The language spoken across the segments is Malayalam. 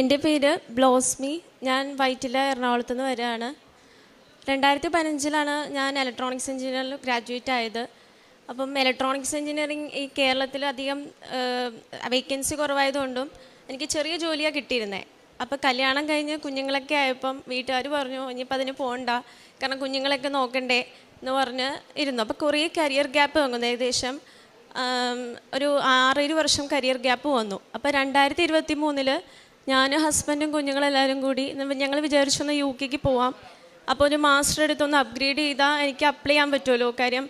എന്റെ പേര് ബ്ലോസ്മി. ഞാൻ വൈറ്റില എറണാകുളത്ത് നിന്ന് വരികയാണ്. രണ്ടായിരത്തി പതിനഞ്ചിലാണ് ഞാൻ ഇലക്ട്രോണിക്സ് എഞ്ചിനീയറിൽ ഗ്രാജുവേറ്റ് ആയത്. അപ്പം ഇലക്ട്രോണിക്സ് എഞ്ചിനീയറിംഗ് ഈ കേരളത്തിൽ അധികം വേക്കൻസി കുറവായതുകൊണ്ടും എനിക്ക് ചെറിയ ജോലിയാണ് കിട്ടിയിരുന്നത് അപ്പോൾ കല്യാണം കഴിഞ്ഞ് കുഞ്ഞുങ്ങളൊക്കെ ആയപ്പം വീട്ടുകാർ പറഞ്ഞു ഇനിയിപ്പോൾ അതിന് പോകണ്ട കാരണം കുഞ്ഞുങ്ങളൊക്കെ നോക്കണ്ടേ എന്ന് പറഞ്ഞ് ഇരുന്നു. അപ്പോൾ കുറേ കരിയർ ഗ്യാപ്പ് വന്നു ഏകദേശം ഒരു ആറേഴ് വർഷം കരിയർ ഗ്യാപ്പ് വന്നു. അപ്പോൾ രണ്ടായിരത്തി ഇരുപത്തി മൂന്നിൽ ഞാൻ ഹസ്ബൻഡും കുഞ്ഞുങ്ങളെല്ലാവരും കൂടി ഞങ്ങൾ വിചാരിച്ചൊന്ന് യു കെക്ക് പോവാം. അപ്പോൾ ഒരു മാസ്റ്റർ എടുത്തൊന്ന് അപ്ഗ്രേഡ് ചെയ്താൽ എനിക്ക് അപ്ലൈ ചെയ്യാൻ പറ്റുമല്ലോ കാര്യം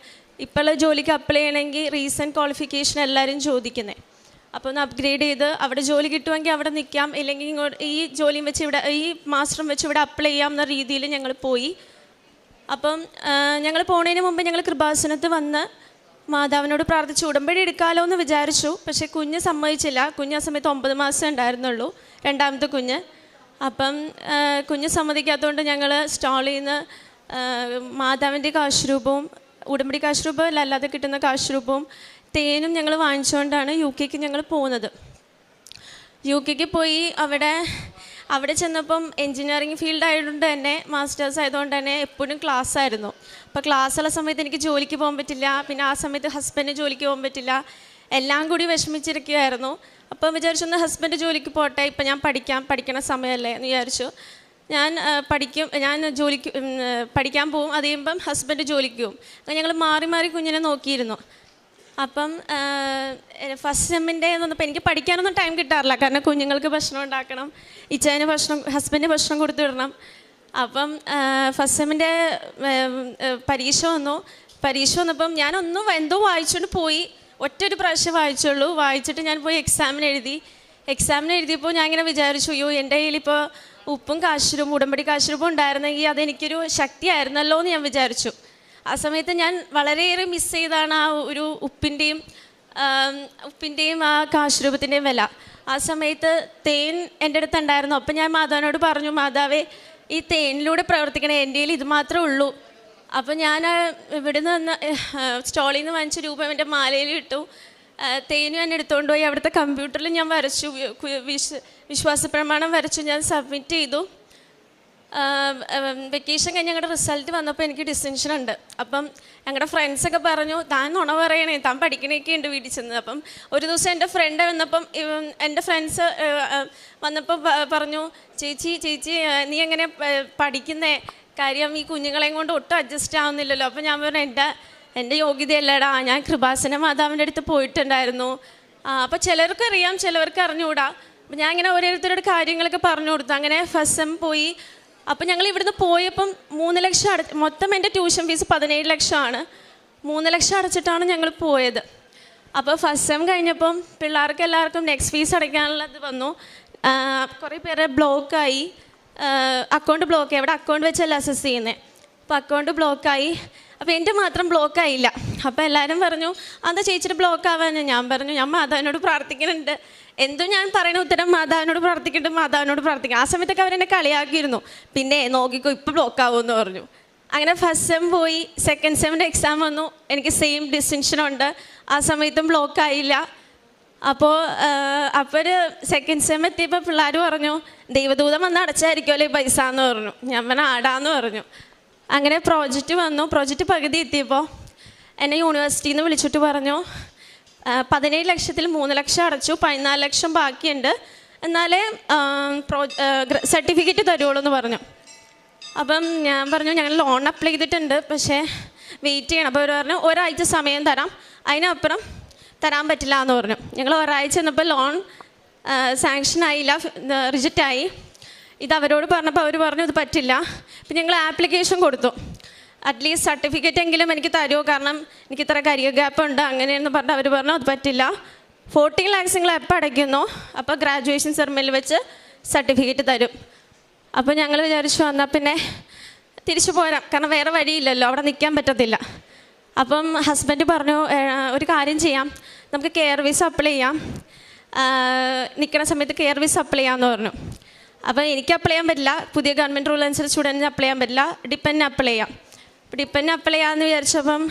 ഇപ്പോഴുള്ള ജോലിക്ക് അപ്ലൈ ചെയ്യണമെങ്കിൽ റീസെന്റ് ക്വാളിഫിക്കേഷൻ എല്ലാവരും ചോദിക്കുന്നത് അപ്പോൾ ഒന്ന് അപ്ഗ്രേഡ് ചെയ്ത് അവിടെ ജോലി കിട്ടുമെങ്കിൽ അവിടെ നിൽക്കാം ഇല്ലെങ്കിൽ ഇങ്ങോട്ട് ഈ ജോലിയും വെച്ച് ഇവിടെ ഈ മാസ്റ്ററും വെച്ച് ഇവിടെ അപ്ലൈ ചെയ്യാം എന്ന രീതിയിൽ ഞങ്ങൾ പോയി. അപ്പം ഞങ്ങൾ പോണതിന് മുമ്പ് ഞങ്ങൾ കൃപാസനത്ത് വന്ന് മാതാവിനോട് പ്രാർത്ഥിച്ച് ഉടമ്പടി എടുക്കാമല്ലോ എന്ന് വിചാരിച്ചു. പക്ഷേ കുഞ്ഞ് സമ്മതിച്ചില്ല. കുഞ്ഞ് ആ സമയത്ത് ഒമ്പത് മാസം ഉണ്ടായിരുന്നുള്ളൂ രണ്ടാമത്തെ കുഞ്ഞ്. അപ്പം കുഞ്ഞ് സമ്മതിക്കാത്തതുകൊണ്ട് ഞങ്ങൾ സ്റ്റാളിൽ നിന്ന് മാതാവിന്റെ കാശുരൂപവും ഉടമ്പടി കാശുരൂപം അല്ല അല്ലാതെ കിട്ടുന്ന കാശുരൂപവും തേനും ഞങ്ങൾ വാങ്ങിച്ചുകൊണ്ടാണ് യു കെക്ക് ഞങ്ങൾ പോകുന്നത് യു കെക്ക് പോയി അവിടെ അവിടെ ചെന്നപ്പം എൻജിനീയറിങ് ഫീൽഡ് ആയതുകൊണ്ട് തന്നെ മാസ്റ്റേഴ്സ് ആയതുകൊണ്ട് തന്നെ എപ്പോഴും ക്ലാസ് ആയിരുന്നു അപ്പോൾ ക്ലാസ്സുള്ള സമയത്ത് എനിക്ക് ജോലിക്ക് പോകാൻ പറ്റില്ല. പിന്നെ ആ സമയത്ത് ഹസ്ബൻഡ് ജോലിക്ക് പോകാൻ പറ്റില്ല. എല്ലാം കൂടി വിഷമിച്ചിരിക്കുകയായിരുന്നു. അപ്പം വിചാരിച്ചു ഒന്ന് ഹസ്ബൻഡ് ജോലിക്ക് പോട്ടെ. ഇപ്പം ഞാൻ പഠിക്കാം. പഠിക്കണ സമയമല്ലേ എന്ന് വിചാരിച്ചു. ഞാൻ പഠിക്കും. ഞാൻ ജോലിക്ക് പഠിക്കാൻ പോവും. അത് കഴിയുമ്പം ഹസ്ബൻഡ് ജോലിക്ക് പോവും. അങ്ങനെ ഞങ്ങൾ മാറി മാറി കുഞ്ഞിനെ നോക്കിയിരുന്നു. അപ്പം ഫസ്റ്റ് സെമ്മിന്റെ എന്ന് പറഞ്ഞപ്പോൾ എനിക്ക് പഠിക്കാനൊന്നും ടൈം കിട്ടാറില്ല. കാരണം കുഞ്ഞുങ്ങൾക്ക് ഭക്ഷണം ഉണ്ടാക്കണം. ഇച്ചായന് ഭക്ഷണം ഹസ്ബൻഡിന് ഭക്ഷണം കൊടുത്തു വിടണം അപ്പം ഫസ്റ്റ് സെമ്മിന്റെ പരീക്ഷ വന്നു. പരീക്ഷ വന്നപ്പം ഞാനൊന്നും എന്തോ വായിച്ചുകൊണ്ട് പോയി. ഒറ്റ ഒരു പ്രാവശ്യം വായിച്ചുള്ളൂ വായിച്ചിട്ട് ഞാൻ പോയി എക്സാമിന് എഴുതി. എക്സാമിന് എഴുതിയപ്പോൾ ഞാൻ ഇങ്ങനെ വിചാരിച്ചു അയ്യോ എന്റെ കയ്യിലിപ്പോൾ ഉപ്പും കാശുരും ഉടമ്പടി കാശുരൂപം ഉണ്ടായിരുന്നെങ്കിൽ അതെനിക്കൊരു ശക്തിയായിരുന്നല്ലോ എന്ന് ഞാൻ വിചാരിച്ചു. ആ സമയത്ത് ഞാൻ വളരെയേറെ മിസ് ചെയ്താണ് ആ ഒരു ഉപ്പിന്റെയും ഉപ്പിന്റെയും ആ കാശുരൂപത്തിന്റെയും വില. ആ സമയത്ത് തേൻ എന്റെ അടുത്ത് ഉണ്ടായിരുന്നു. അപ്പം ഞാൻ മാതാവിനോട് പറഞ്ഞു മാതാവേ ഈ തേനിലൂടെ പ്രവർത്തിക്കണേ എന്റെ കയ്യിൽ ഇത് മാത്രമേ ഉള്ളൂ. അപ്പോൾ ഞാൻ ഇവിടുന്ന് വന്ന സ്റ്റോളിൽ നിന്ന് വാങ്ങിച്ച രൂപ എന്റെ മാലയിൽ ഇട്ടു. തേനും ഞാൻ എടുത്തുകൊണ്ട് പോയി. അവിടുത്തെ കമ്പ്യൂട്ടറിൽ ഞാൻ വരച്ചു. വിശ്വാസ പ്രമാണം വരച്ചു. ഞാൻ സബ്മിറ്റ് ചെയ്തു. വെക്കേഷൻ കഴിഞ്ഞ് ഞങ്ങളുടെ റിസൾട്ട് വന്നപ്പോൾ എനിക്ക് ഡിസ്റ്റിൻഷൻ ഉണ്ട്. അപ്പം ഞങ്ങളുടെ ഫ്രണ്ട്സൊക്കെ പറഞ്ഞു താൻ നുണ പറയണേ താൻ പഠിക്കണേക്കെ ഉണ്ട് വീട്ടിൽ ചെന്ന്. അപ്പം ഒരു ദിവസം എന്റെ ഫ്രണ്ട് വന്നപ്പം എന്റെ ഫ്രണ്ട്സ് വന്നപ്പോൾ പറഞ്ഞു ചേച്ചി ചേച്ചി നീ എങ്ങനെ പഠിക്കുന്നേ? കാര്യം ഈ കുഞ്ഞുങ്ങളെയും കൊണ്ട് ഒട്ടും അഡ്ജസ്റ്റ് ആവുന്നില്ലല്ലോ. അപ്പം ഞാൻ പറഞ്ഞു എന്റെ എന്റെ യോഗ്യതയല്ലടാ ഞാൻ കൃപാസന മാതാവിന്റെ അടുത്ത് പോയിട്ടുണ്ടായിരുന്നു. അപ്പോൾ ചിലർക്ക് അറിയാം ചിലവർക്ക് അറിഞ്ഞുകൂടാ അപ്പം ഞാൻ ഇങ്ങനെ ഓരോരുത്തരോട് കാര്യങ്ങളൊക്കെ പറഞ്ഞു കൊടുത്തു. അങ്ങനെ ഫസ്റ്റ് സെം പോയി. അപ്പം ഞങ്ങൾ ഇവിടുന്ന് പോയപ്പം മൂന്ന് ലക്ഷം അട മൊത്തം എന്റെ ട്യൂഷൻ ഫീസ് പതിനേഴ് ലക്ഷമാണ്. മൂന്ന് ലക്ഷം അടച്ചിട്ടാണ് ഞങ്ങൾ പോയത്. അപ്പോൾ ഫസ്റ്റ് സെം കഴിഞ്ഞപ്പം പിള്ളേർക്ക് എല്ലാവർക്കും നെക്സ്റ്റ് ഫീസ് അടയ്ക്കാനുള്ളത് വന്നു. കുറേ പേരെ ബ്ലോക്കായി അക്കൗണ്ട് ബ്ലോക്ക് എവിടെ അക്കൗണ്ട് വെച്ചല്ല അസസ് ചെയ്യുന്നത് അപ്പോൾ അക്കൗണ്ട് ബ്ലോക്കായി അപ്പോൾ എന്റെ മാത്രം ബ്ലോക്കായില്ല അപ്പോൾ എല്ലാവരും പറഞ്ഞു അതാ ചേച്ചിയുടെ ബ്ലോക്ക് ഞാൻ പറഞ്ഞു ഞാൻ മാതാവിനോട് പ്രാർത്ഥിക്കുന്നുണ്ട്. എന്തും ഞാൻ പറയുന്ന ഉത്തരം മാതാവിനോട് പ്രാർത്ഥിക്കുന്നുണ്ട് മാതാവിനോട് പ്രാർത്ഥിക്കും. ആ സമയത്തൊക്കെ അവരെന്നെ കളിയാക്കിയിരുന്നു. പിന്നെ നോക്കിക്കോ ഇപ്പോൾ ബ്ലോക്ക് ആവുമെന്ന് പറഞ്ഞു. അങ്ങനെ ഫസ്റ്റ് സെം പോയി സെക്കൻഡ് സെമ്മിന്റെ എക്സാം വന്നു. എനിക്ക് സെയിം ഡിസ്റ്റിൻഷൻ ഉണ്ട്. ആ സമയത്തും ബ്ലോക്കായില്ല അപ്പോൾ അപ്പോൾ സെക്കൻഡ് സെം എത്തിയപ്പോൾ പിള്ളേർ പറഞ്ഞു ദൈവദൂതം വന്ന് അടച്ചായിരിക്കുമല്ലോ ഈ പൈസ? എന്ന് പറഞ്ഞു. ഞാൻ പറഞ്ഞ ആടാന്ന് പറഞ്ഞു. അങ്ങനെ പ്രോജക്റ്റ് വന്നു. പ്രോജക്റ്റ് പകുതി എത്തിയപ്പോൾ എന്നെ യൂണിവേഴ്സിറ്റിയിൽ നിന്ന് വിളിച്ചിട്ട് പറഞ്ഞു പതിനേഴ് ലക്ഷത്തിൽ മൂന്ന് ലക്ഷം അടച്ചു പതിനാല് ലക്ഷം ബാക്കിയുണ്ട്. എന്നാലേ പ്രോ സർട്ടിഫിക്കറ്റ് തരുള്ളൂ എന്ന് പറഞ്ഞു. അപ്പം ഞാൻ പറഞ്ഞു ഞങ്ങൾ ലോൺ അപ്ലൈ ചെയ്തിട്ടുണ്ട്. പക്ഷേ വെയിറ്റ് ചെയ്യണം. അപ്പോൾ അവർ പറഞ്ഞു ഒരാഴ്ച സമയം തരാം. അതിനപ്പുറം തരാൻ പറ്റില്ല എന്ന് പറഞ്ഞു. ഞങ്ങൾ ഒരാഴ്ച ചെന്നപ്പോൾ ലോൺ സാങ്ഷൻ ആയില്ല റിജക്റ്റ് ആയി ഇത് അവരോട് പറഞ്ഞപ്പോൾ അവർ പറഞ്ഞു ഇത് പറ്റില്ല. അപ്പം ഞങ്ങൾ ആപ്ലിക്കേഷൻ കൊടുത്തു. അറ്റ്ലീസ്റ്റ് സർട്ടിഫിക്കറ്റ് എങ്കിലും എനിക്ക് തരുമോ കാരണം എനിക്ക് ഇത്ര കരിയർ ഗ്യാപ്പ് ഉണ്ട്. അങ്ങനെയെന്ന് പറഞ്ഞ് അവർ പറഞ്ഞു അത് പറ്റില്ല. ഫോർട്ടീൻ ലാക്സ് നിങ്ങൾ എപ്പോൾ അടയ്ക്കുന്നു? അപ്പോൾ ഗ്രാജുവേഷൻ സെറമണിയിൽ വെച്ച് സർട്ടിഫിക്കറ്റ് തരും. അപ്പോൾ ഞങ്ങൾ വിചാരിച്ചു വന്നാൽ പിന്നെ തിരിച്ചു പോരാം. കാരണം വേറെ വഴിയില്ലല്ലോ. അവിടെ നിൽക്കാൻ പറ്റത്തില്ല. അപ്പം ഹസ്ബൻഡ് പറഞ്ഞു ഒരു കാര്യം ചെയ്യാം. നമുക്ക് കെയർ വിസ അപ്ലൈ ചെയ്യാം. നിൽക്കുന്ന സമയത്ത് കെയർ വിസ അപ്ലൈ ചെയ്യാമെന്ന് പറഞ്ഞു. അപ്പോൾ എനിക്ക് അപ്ലൈ ചെയ്യാൻ പറ്റില്ല. പുതിയ ഗവൺമെന്റ് റൂൾ അനുസരിച്ച് സ്റ്റുഡന്റിന് അപ്ലൈ ചെയ്യാൻ പറ്റില്ല. ഡിപ്പെന്റ് അപ്ലൈ ചെയ്യാം. അപ്പോൾ ഡിപ്പെന്റ് അപ്ലൈ ചെയ്യാമെന്ന് വിചാരിച്ചപ്പം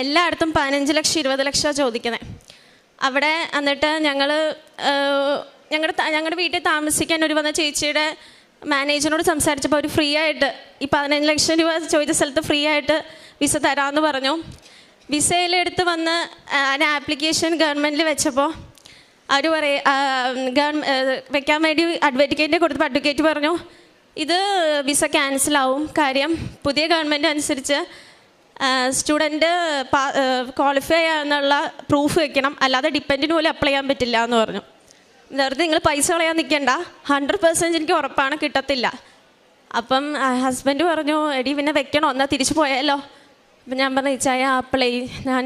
എല്ലായിടത്തും പതിനഞ്ച് ലക്ഷം ഇരുപത് ലക്ഷമാണ് ചോദിക്കുന്നത് അവിടെ എന്നിട്ട് ഞങ്ങൾ ഞങ്ങളുടെ ഞങ്ങളുടെ വീട്ടിൽ താമസിക്കാൻ ഒരു വന്ന ചേച്ചിയുടെ മാനേജറിനോട് സംസാരിച്ചപ്പോൾ അവർ ഫ്രീ ആയിട്ട് ഈ പതിനഞ്ച് ലക്ഷം രൂപ ചോദിച്ച സ്ഥലത്ത് ഫ്രീ ആയിട്ട് വിസ തരാമെന്ന് പറഞ്ഞു. വിസയിലെടുത്ത് വന്ന് ആപ്ലിക്കേഷൻ ഗവൺമെന്റിൽ വെച്ചപ്പോൾ അവർ പറയും വെക്കാൻ വേണ്ടി അഡ്വക്കേറ്റിനെ കൊടുത്തപ്പോൾ അഡ്വക്കേറ്റ് പറഞ്ഞു ഇത് വിസ ക്യാൻസലാവും കാര്യം പുതിയ ഗവൺമെന്റ് അനുസരിച്ച് സ്റ്റുഡന്റ് ക്വാളിഫൈ ആണെന്നുള്ള പ്രൂഫ് വെക്കണം. അല്ലാതെ ഡിപ്പെൻഡിന് പോലും അപ്ലൈ ചെയ്യാൻ പറ്റില്ല എന്ന് പറഞ്ഞു. വെറുതെ നിങ്ങൾ പൈസ കളയാൻ നിൽക്കണ്ട ഹൺഡ്രഡ് പെർസെന്റ് എനിക്ക് ഉറപ്പാണ് കിട്ടത്തില്ല. അപ്പം ഹസ്ബൻഡ് പറഞ്ഞു എടി പിന്നെ വെക്കണോ? എന്നാൽ തിരിച്ചു പോയാലോ? അപ്പം ഞാൻ പറഞ്ഞ ഇച്ചായ ആപ്പിളേ ഞാൻ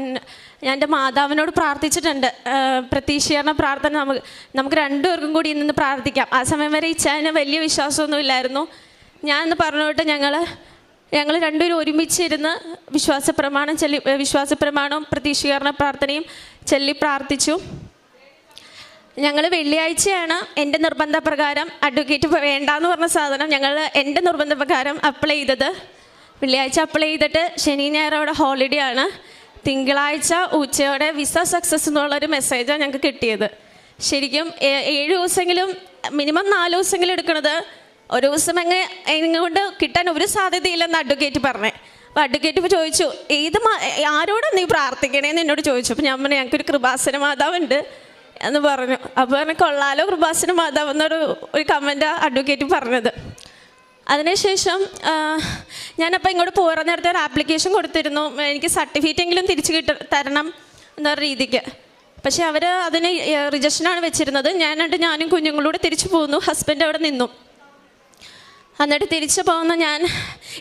ഞാൻ എന്റെ മാതാവിനോട് പ്രാർത്ഥിച്ചിട്ടുണ്ട്. പ്രതീക്ഷിക്കുന്ന പ്രാർത്ഥന നമുക്ക് നമുക്ക് രണ്ടുപേർക്കും കൂടി ഇന്ന് പ്രാർത്ഥിക്കാം. ആ സമയം വരെ ഇച്ചായന് വലിയ വിശ്വാസമൊന്നും ഇല്ലായിരുന്നു. ഞാൻ എന്ന് പറഞ്ഞുകൊണ്ട് ഞങ്ങൾ ഞങ്ങൾ രണ്ടുപേരും ഒരുമിച്ചിരുന്ന് വിശ്വാസ പ്രമാണം ചൊല്ലി വിശ്വാസ പ്രമാണവും പ്രതീക്ഷീകരണ പ്രാർത്ഥനയും ചൊല്ലി പ്രാർത്ഥിച്ചു. ഞങ്ങൾ വെള്ളിയാഴ്ചയാണ് എന്റെ നിർബന്ധപ്രകാരം അഡ്വക്കേറ്റ് വേണ്ടാന്ന് പറഞ്ഞ സാധനം ഞങ്ങൾ എന്റെ നിർബന്ധപ്രകാരം അപ്ലൈ ചെയ്തത്. വെള്ളിയാഴ്ച അപ്ലൈ ചെയ്തിട്ട് ശനി ഞായർ അവിടെ ഹോളിഡേ ആണ്. തിങ്കളാഴ്ച ഉച്ചയോടെ വിസ സക്സസ് എന്നുള്ളൊരു മെസ്സേജാണ് ഞങ്ങൾക്ക് കിട്ടിയത്. ശരിക്കും ഏഴ് ദിവസമെങ്കിലും മിനിമം നാല് ദിവസമെങ്കിലും എടുക്കണത് ഒരു ദിവസം അങ്ങ് കൊണ്ട് കിട്ടാൻ ഒരു സാധ്യതയില്ലെന്ന് അഡ്വക്കേറ്റ് പറഞ്ഞേ. അപ്പോൾ അഡ്വക്കേറ്റ് ഇപ്പോൾ ചോദിച്ചു ഏത് ആരോടാണ് നീ പ്രാർത്ഥിക്കണേന്ന് എന്നോട് ചോദിച്ചു. അപ്പോൾ ഞാൻ പറഞ്ഞു ഞങ്ങൾക്കൊരു കൃപാസന മാതാവുണ്ട്. എന്ന് പറഞ്ഞു. അപ്പോൾ കൊള്ളാലോ കൃപാസന മാതാവ് എന്നൊരു ഒരു കമന്റാണ് അഡ്വക്കേറ്റ് പറഞ്ഞത്. അതിനുശേഷം ഞാനപ്പോൾ ഇങ്ങോട്ട് പോകുന്ന നേരത്തെ ഒരു ആപ്ലിക്കേഷൻ കൊടുത്തിരുന്നു. എനിക്ക് സർട്ടിഫിക്കറ്റ് എങ്കിലും തിരിച്ചു കിട്ട തരണം എന്ന രീതിക്ക്. പക്ഷേ അവർ അതിന് റിജക്ഷനാണ് വെച്ചിരുന്നത്. ഞാനായിട്ട് ഞാനും കുഞ്ഞുങ്ങളൂടെ തിരിച്ചു പോന്നു. ഹസ്ബൻഡ് അവിടെ നിന്നു. എന്നിട്ട് തിരിച്ചു പോകുന്ന ഞാൻ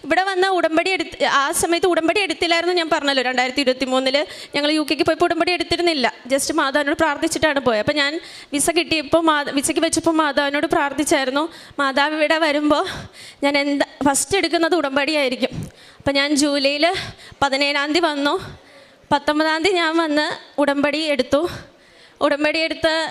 ഇവിടെ വന്ന ഉടമ്പടി എടുത്ത് ആ സമയത്ത് ഉടമ്പടി എടുത്തില്ലായിരുന്നു ഞാൻ പറഞ്ഞല്ലോ രണ്ടായിരത്തി ഇരുപത്തി മൂന്നിൽ ഞങ്ങൾ യു കെക്ക് പോയപ്പോൾ ഉടമ്പടി എടുത്തിരുന്നില്ല. ജസ്റ്റ് മാതാവിനോട് പ്രാർത്ഥിച്ചിട്ടാണ് പോയത് അപ്പോൾ ഞാൻ വിസ കിട്ടിയപ്പോൾ മാ വിസയ്ക്ക് വെച്ചപ്പോൾ മാതാവിനോട് പ്രാർത്ഥിച്ചായിരുന്നു. മാതാവ് ഇവിടെ വരുമ്പോൾ ഞാൻ എന്താ ഫസ്റ്റ് എടുക്കുന്നത് ഉടമ്പടിയായിരിക്കും അപ്പോൾ ഞാൻ ജൂലൈയിൽ പതിനേഴാം തീയതി വന്നു. പത്തൊമ്പതാം തീയതി ഞാൻ വന്ന് ഉടമ്പടി എടുത്തു. ഉടമ്പടി എടുത്ത്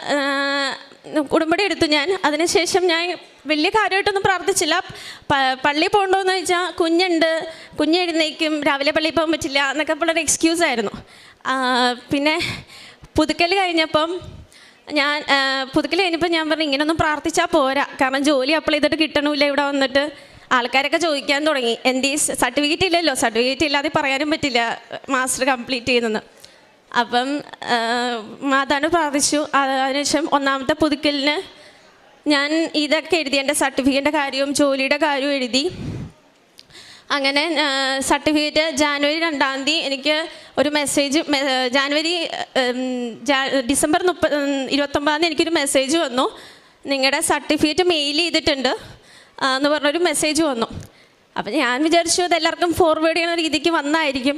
ഉടമ്പടി എടുത്തു ഞാൻ. അതിനുശേഷം ഞാൻ വലിയ കാര്യമായിട്ടൊന്നും പ്രാർത്ഥിച്ചില്ല. പ- പള്ളിയിൽ പോകണ്ടോയെന്ന് ചോദിച്ചാൽ കുഞ്ഞുണ്ട്. കുഞ്ഞ് എഴുന്നേക്കും രാവിലെ പള്ളിയിൽ പോകാൻ പറ്റില്ല എന്നൊക്കെ ഉള്ളൊരു എക്സ്ക്യൂസ് ആയിരുന്നു. പിന്നെ പുതുക്കൽ കഴിഞ്ഞപ്പം ഞാൻ പുതുക്കൽ കഴിഞ്ഞപ്പോൾ ഞാൻ പറഞ്ഞു ഇങ്ങനൊന്നും പ്രാർത്ഥിച്ചാൽ പോരാ. കാരണം ജോലി അപ്ലൈ ചെയ്തിട്ട് കിട്ടണമില്ല ഇവിടെ വന്നിട്ട്. ആൾക്കാരൊക്കെ ചോദിക്കാൻ തുടങ്ങി. എന്റെ സർട്ടിഫിക്കറ്റ് ഇല്ലല്ലോ. സർട്ടിഫിക്കറ്റ് ഇല്ലാതെ പറയാനും പറ്റില്ല. മാസ്റ്റർ കംപ്ലീറ്റ് ചെയ്യുന്നത് അപ്പം മാതാവിന് പ്രാർത്ഥിച്ചു. അത് അതിനുശേഷം ഒന്നാമത്തെ പുതുക്കലിന് ഞാൻ ഇതൊക്കെ എഴുതി എന്റെ സർട്ടിഫിക്കറ്റിന്റെ കാര്യവും ജോലിയുടെ കാര്യവും എഴുതി. അങ്ങനെ സർട്ടിഫിക്കറ്റ് ജാനുവരി രണ്ടാം തീയതി എനിക്ക് ഒരു മെസ്സേജ് ജാനുവരി ഡിസംബർ മുപ്പത് ഇരുപത്തൊമ്പതാം തീയതി എനിക്കൊരു മെസ്സേജ് വന്നു. നിങ്ങളുടെ സർട്ടിഫിക്കറ്റ് മെയിൽ ചെയ്തിട്ടുണ്ട് എന്ന് പറഞ്ഞൊരു മെസ്സേജ് വന്നു. അപ്പം ഞാൻ വിചാരിച്ചു അത് എല്ലാവർക്കും ഫോർവേഡ് ചെയ്യുന്ന രീതിക്ക് വന്നായിരിക്കും.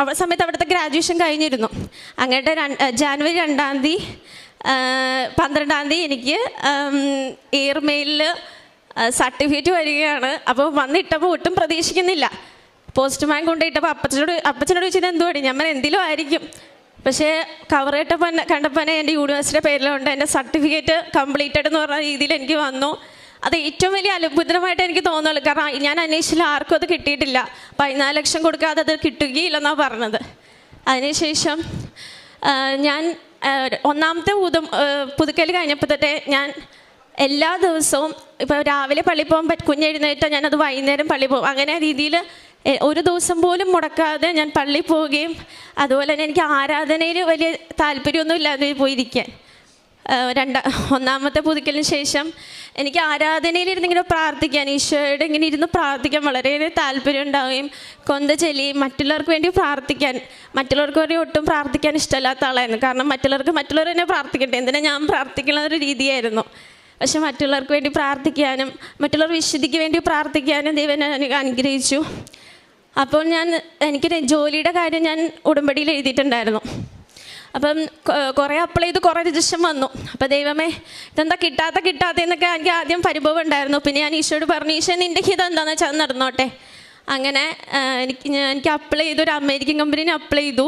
അവിടെ സമയത്ത് അവിടുത്തെ ഗ്രാജുവേഷൻ കഴിഞ്ഞിരുന്നു. അങ്ങോട്ട് ജാനുവരി രണ്ടാം തീയതി പന്ത്രണ്ടാം തീയതി എനിക്ക് ഇയർമെയിലിൽ സർട്ടിഫിക്കറ്റ് വരികയാണ്. അപ്പോൾ വന്നിട്ടപ്പോൾ ഒട്ടും പ്രതീക്ഷിക്കുന്നില്ല. പോസ്റ്റ്മാൻ കൊണ്ടിട്ടപ്പോൾ അപ്പച്ചനോട് അപ്പച്ചനോട് ചോദിച്ചത് എന്തുവാടി ഞാൻ എന്തെങ്കിലും ആയിരിക്കും. പക്ഷേ കവർ ഇട്ടപ്പോൾ കണ്ടപ്പോൾ എന്റെ യൂണിവേഴ്സിറ്റിയുടെ പേരിലുണ്ട്. എന്റെ സർട്ടിഫിക്കറ്റ് കംപ്ലീറ്റഡ് എന്ന് പറഞ്ഞ രീതിയിൽ എനിക്ക് വന്നു. അത് ഏറ്റവും വലിയ അത്ഭുതമായിട്ട് എനിക്ക് തോന്നുള്ളൂ കാരണം ഞാൻ അന്വേഷിച്ചില്ല ആർക്കും അത് കിട്ടിയിട്ടില്ല. പതിനാല് ലക്ഷം കൊടുക്കാതെ അത് കിട്ടുകയില്ലെന്നാണ് പറഞ്ഞത്. അതിനുശേഷം ഞാൻ ഒന്നാമത്തെ ഊതം പുതുക്കൽ കഴിഞ്ഞപ്പോൾ തൊട്ടേ ഞാൻ എല്ലാ ദിവസവും ഇപ്പോൾ രാവിലെ പള്ളി പോകാൻ പറ്റും ഞാൻ അത് വൈകുന്നേരം പള്ളി പോകും. അങ്ങനെ രീതിയിൽ ഒരു ദിവസം പോലും മുടക്കാതെ ഞാൻ പള്ളി പോവുകയും അതുപോലെ തന്നെ എനിക്ക് ആരാധനയിൽ വലിയ താല്പര്യമൊന്നും ഇല്ലാതെ പോയിരിക്കാൻ. രണ്ട ഒന്നാമത്തെ പുതുക്കലിന് ശേഷം എനിക്ക് ആരാധനയിലിരുന്ന് ഇങ്ങനെ പ്രാർത്ഥിക്കാൻ ഈശോയോട് ഇങ്ങനെ ഇരുന്ന് പ്രാർത്ഥിക്കാൻ വളരെയേറെ താല്പര്യം ഉണ്ടാവുകയും കൊന്ത ചെല്ലി മറ്റുള്ളവർക്ക് വേണ്ടി പ്രാർത്ഥിക്കാൻ മറ്റുള്ളവർക്ക് വേണ്ടി ഒട്ടും പ്രാർത്ഥിക്കാൻ ഇഷ്ടമല്ലാത്ത ആളായിരുന്നു. കാരണം മറ്റുള്ളവർക്ക് മറ്റുള്ളവർ തന്നെ പ്രാർത്ഥിക്കട്ടെ എന്തിനാ ഞാൻ പ്രാർത്ഥിക്കുന്ന ഒരു രീതിയായിരുന്നു. പക്ഷെ മറ്റുള്ളവർക്ക് വേണ്ടി പ്രാർത്ഥിക്കാനും മറ്റുള്ളവർ വിശുദ്ധിക്ക് വേണ്ടി പ്രാർത്ഥിക്കാനും ദൈവം അനുഗ്രഹിച്ചു. അപ്പോൾ ഞാൻ എനിക്ക് ജോലിയുടെ കാര്യം ഞാൻ ഉടമ്പടിയിൽ എഴുതിയിട്ടുണ്ടായിരുന്നു. അപ്പം കുറേ അപ്ലൈ ചെയ്ത് കുറേ രജിസ്റ്റർ വന്നു. അപ്പം ദൈവമേ ഇതെന്താ കിട്ടാത്ത എന്നൊക്കെ എനിക്ക് ആദ്യം പരിഭവം ഉണ്ടായിരുന്നു. പിന്നെ ഞാൻ ഈശോയോട് പറഞ്ഞു ഈശോ നിന്റെ ഹിതം എന്താണെന്ന് വെച്ചാൽ നടന്നോട്ടെ. അങ്ങനെ എനിക്ക് എനിക്ക് അപ്ലൈ ചെയ്തു ഒരു അമേരിക്കൻ കമ്പനിന് അപ്ലൈ ചെയ്തു.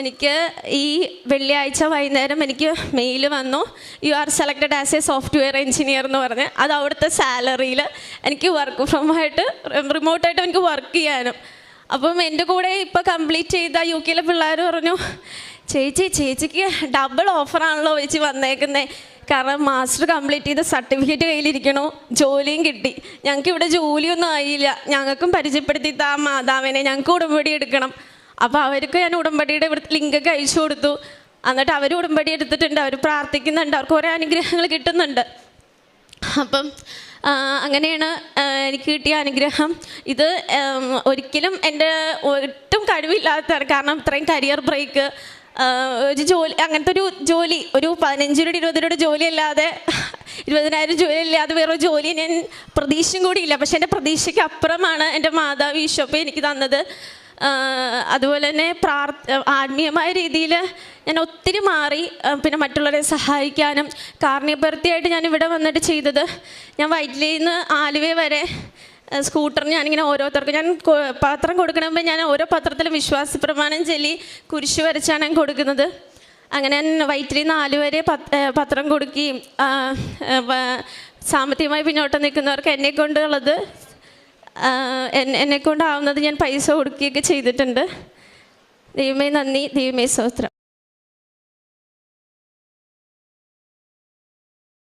എനിക്ക് ഈ വെള്ളിയാഴ്ച വൈകുന്നേരം എനിക്ക് മെയിൽ വന്നു. You are selected as a software engineer എന്ന് പറഞ്ഞ്. അത് അവിടുത്തെ സാലറിയിൽ എനിക്ക് വർക്ക് ഫ്രം ആയിട്ട് റിമോട്ടായിട്ട് എനിക്ക് വർക്ക് ചെയ്യാനും. അപ്പം എന്റെ കൂടെ ഇപ്പോൾ കംപ്ലീറ്റ് ചെയ്ത യു കെയിലെ പിള്ളേർ പറഞ്ഞു ചേച്ചി ചേച്ചിക്ക് ഡബിൾ ഓഫറാണല്ലോ ചേച്ചി വന്നേക്കുന്നത് കാരണം മാസ്റ്റർ കംപ്ലീറ്റ് ചെയ്ത സർട്ടിഫിക്കറ്റ് കയ്യിലിരിക്കണു. ജോലിയും കിട്ടി. ഞങ്ങൾക്ക് ഇവിടെ ജോലിയൊന്നും ആയില്ല. ഞങ്ങൾക്കും പരിചയപ്പെടുത്തി താ മാതാവിനെ. ഞങ്ങൾക്ക് ഉടമ്പടി എടുക്കണം. അപ്പോൾ അവർക്ക് ഞാൻ ഉടമ്പടിയുടെ ഇവിടുത്തെ ലിങ്കൊക്കെ അയച്ചു കൊടുത്തു. എന്നിട്ട് അവർ ഉടമ്പടി എടുത്തിട്ടുണ്ട്. അവർ പ്രാർത്ഥിക്കുന്നുണ്ട്. അവർക്ക് കുറേ അനുഗ്രഹങ്ങൾ കിട്ടുന്നുണ്ട്. അപ്പം അങ്ങനെയാണ് എനിക്ക് കിട്ടിയ അനുഗ്രഹം. ഇത് ഒരിക്കലും എന്റെ ഒട്ടും കഴിവില്ലാത്തതാണ്. കാരണം ഇത്രയും കരിയർ ബ്രേക്ക് ഒരു ജോലി അങ്ങനത്തെ ഒരു ജോലി ഒരു പതിനഞ്ച് രൂപ ഇരുപത് രൂപയുടെ ജോലി അല്ലാതെ ഇരുപതിനായിരം ജോലി ഇല്ലാതെ വേറൊരു ജോലി ഞാൻ പ്രതീക്ഷയും കൂടിയില്ല. പക്ഷെ എന്റെ പ്രതീക്ഷയ്ക്ക് അപ്പുറമാണ് എന്റെ മാതാവ് ഈശോപ്പ് എനിക്ക് തന്നത്. അതുപോലെ തന്നെ പ്രാർത്ഥ ആത്മീയമായ രീതിയിൽ ഞാൻ ഒത്തിരി മാറി പിന്നെ മറ്റുള്ളവരെ സഹായിക്കാനും കാർണികഭർത്തിയായിട്ട് ഞാൻ ഇവിടെ വന്നിട്ട് ചെയ്തത് ഞാൻ വൈറ്റിലിയിൽ നിന്ന് ആലുവ വരെ സ്കൂട്ടറിന് ഞാനിങ്ങനെ ഓരോരുത്തർക്കും ഞാൻ പത്രം കൊടുക്കണമ്പോൾ ഞാൻ ഓരോ പത്രത്തിലും വിശ്വാസ പ്രമാണം ചൊല്ലി കുരിശ് വരച്ചാണ് ഞാൻ കൊടുക്കുന്നത്. അങ്ങനെ ഞാൻ വൈറ്റിലിൽ ആലുവ വരെ പത്രം കൊടുക്കുകയും സാമ്പത്തികമായി പിന്നോട്ട് നിൽക്കുന്നവർക്ക് എന്നെ കൊണ്ടുള്ളത് എന്നെ കൊണ്ടാവുന്നത് ഞാൻ പൈസ കൊടുക്കുകയൊക്കെ ചെയ്തിട്ടുണ്ട്. ദൈവമേ നന്ദി. ദൈവമേ സ്തോത്രം.